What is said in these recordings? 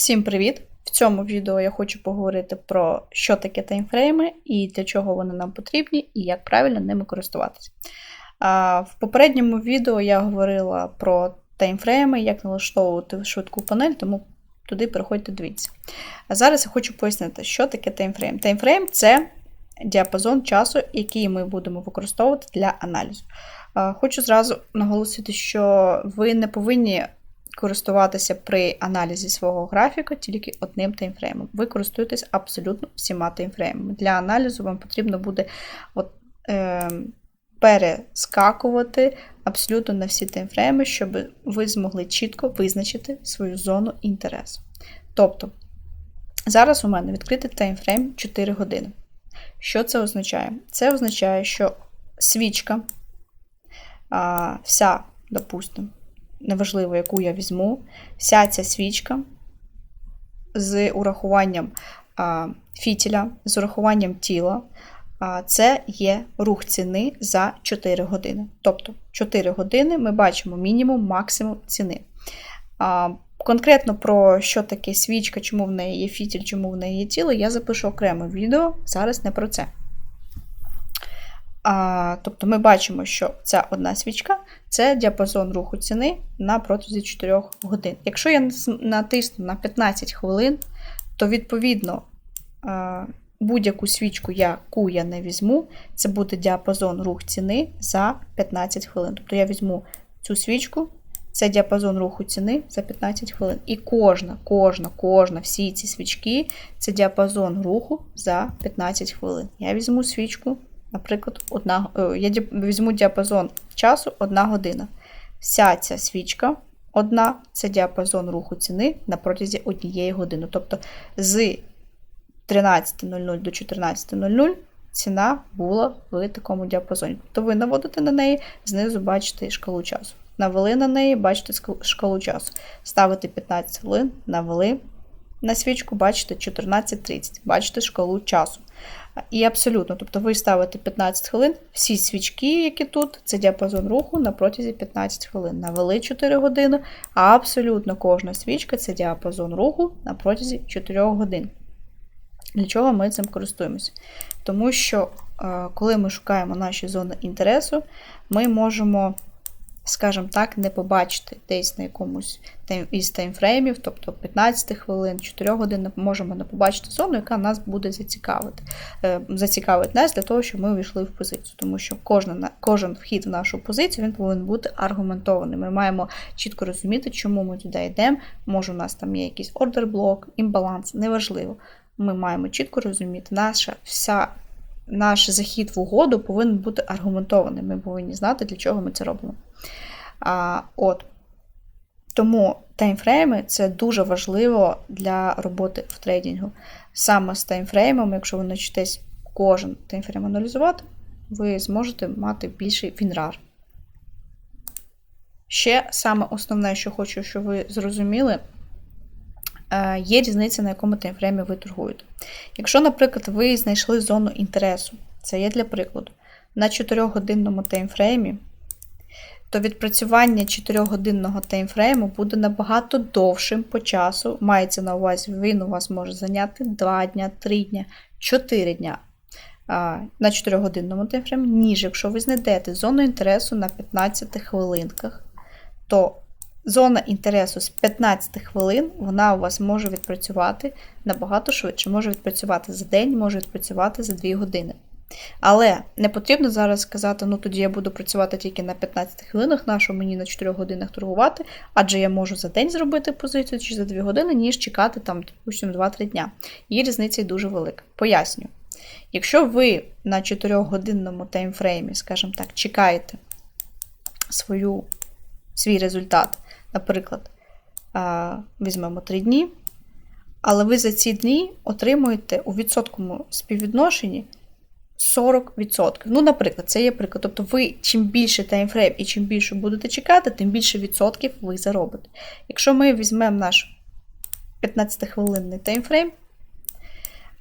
Всім привіт! В цьому відео я хочу поговорити про що таке таймфрейми і для чого вони нам потрібні, і як правильно ними користуватися. В попередньому відео я говорила про таймфрейми, як налаштовувати швидку панель, тому туди переходьте дивіться. А зараз я хочу пояснити, що таке таймфрейм. Таймфрейм це діапазон часу, який ми будемо використовувати для аналізу. Хочу зразу наголосити, що ви не повинні користуватися при аналізі свого графіка тільки одним таймфреймом. Ви користуєтесь абсолютно всіма таймфреймами. Для аналізу вам потрібно буде от, е, перескакувати абсолютно на всі таймфрейми, щоб ви змогли чітко визначити свою зону інтересу. Тобто, зараз у мене відкритий таймфрейм 4 години. Що це означає? Це означає, що свічка, а, вся, допустимо, неважливо, яку я візьму, вся ця свічка з урахуванням фітіля, з урахуванням тіла, це є рух ціни за 4 години. Тобто 4 години ми бачимо мінімум, максимум ціни. Конкретно про що таке свічка, чому в неї є фітіль, чому в неї є тіло, я запишу окреме відео, зараз не про це. А, Тобто ми бачимо, що ця одна свічка це діапазон руху ціни на протязі 4 годин. Якщо я натисну на 15 хвилин, то відповідно будь-яку свічку, яку я не візьму, це буде діапазон рух ціни за 15 хвилин. Тобто я візьму цю свічку, це діапазон руху ціни за 15 хвилин. І кожна, кожна, кожна, всі ці свічки це діапазон руху за 15 хвилин. Я візьму свічку. Наприклад, одна, е, я візьму діапазон часу 1 година. Вся ця свічка одна це діапазон руху ціни на протязі однієї години. Тобто з 13.00 до 14.00 ціна була в такому діапазоні. Тобто ви наводите на неї, знизу бачите шкалу часу. Навели на неї, бачите шкалу часу. Ставите 15 хвилин, навели на свічку, бачите 14.30, бачите шкалу часу. І абсолютно, тобто ви ставите 15 хвилин, всі свічки, які тут, це діапазон руху на протязі 15 хвилин. Навели 4 години, а абсолютно кожна свічка це діапазон руху на протязі 4 годин. Для чого ми цим користуємося? Тому що, коли ми шукаємо наші зони інтересу, ми можемо скажімо так, не побачити десь на якомусь із таймфреймів, тобто 15 хвилин, 4 годин, можемо не побачити зону, яка нас буде зацікавити. Е, зацікавить нас для того, щоб ми увійшли в позицію. Тому що кожен, кожен вхід в нашу позицію він повинен бути аргументований. Ми маємо чітко розуміти, чому ми туди йдемо. Може, у нас там є якийсь ордер-блок, імбаланс, неважливо. Ми маємо чітко розуміти, наша вся. Наш захід в угоду повинен бути аргументований. Ми повинні знати, для чого ми це робимо. А, от. Тому таймфрейми це дуже важливо для роботи в трейдингу. Саме з таймфреймом, якщо ви навчитесь кожен таймфрейм аналізувати, ви зможете мати більший фінрар. Ще саме основне, що хочу, щоб ви зрозуміли, є різниця, на якому таймфреймі ви торгуєте. Якщо, наприклад, ви знайшли зону інтересу, це є для прикладу, на 4-годинному таймфреймі то відпрацювання 4-годинного таймфрейму буде набагато довшим по часу. Мається на увазі, він у вас може зайняти 2 дня, 3 дня, 4 дня на 4-годинному таймфреймі, ніж якщо ви знайдете зону інтересу на 15 хвилинках, то зона інтересу з 15 хвилин вона у вас може відпрацювати набагато швидше. Може відпрацювати за день, може відпрацювати за 2 години. Але не потрібно зараз сказати, ну тоді я буду працювати тільки на 15 хвилинах, нащо мені на 4 годинах торгувати, адже я можу за день зробити позицію чи за 2 години, ніж чекати там, допустимо, 2-3 дня. Її різниця дуже велика. Пояснюю. Якщо ви на 4-годинному таймфреймі, скажімо так, чекаєте свою, свій результат, наприклад, візьмемо 3 дні, але ви за ці дні отримуєте у відсотковому співвідношенні. 40%. Ну, наприклад, це є приклад. Тобто, ви чим більше таймфрейм і чим більше будете чекати, тим більше відсотків ви заробите. Якщо ми візьмемо наш 15-хвилинний таймфрейм,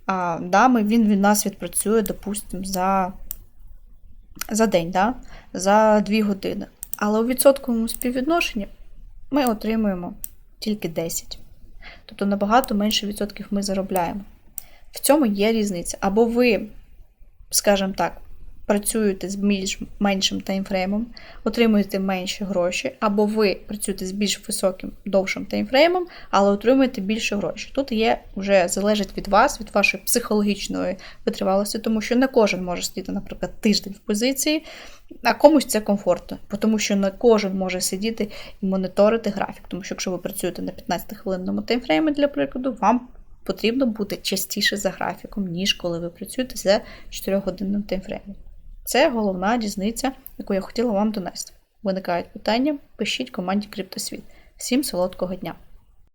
а, да, ми, він від нас відпрацює, допустимо, за за день, да, за 2 години. Але у відсотковому співвідношенні ми отримуємо тільки 10. Тобто набагато менше відсотків ми заробляємо. В цьому є різниця. Або ви, скажімо так, працюєте з більш меншим таймфреймом, отримуєте менші гроші, або ви працюєте з більш високим довшим таймфреймом, але отримуєте більше грошей. Тут є вже залежить від вас, від вашої психологічної витривалості, тому що не кожен може сидіти, наприклад, тиждень в позиції, а комусь це комфортно, тому що не кожен може сидіти і моніторити графік. Тому що якщо ви працюєте на 15-хвилинному таймфреймі, для прикладу, вам потрібно бути частіше за графіком, ніж коли ви працюєте за 4-годинним таймфреймом. Це головна різниця, яку я хотіла вам донести. Виникають питання, пишіть команді Криптосвіт. Всім солодкого дня!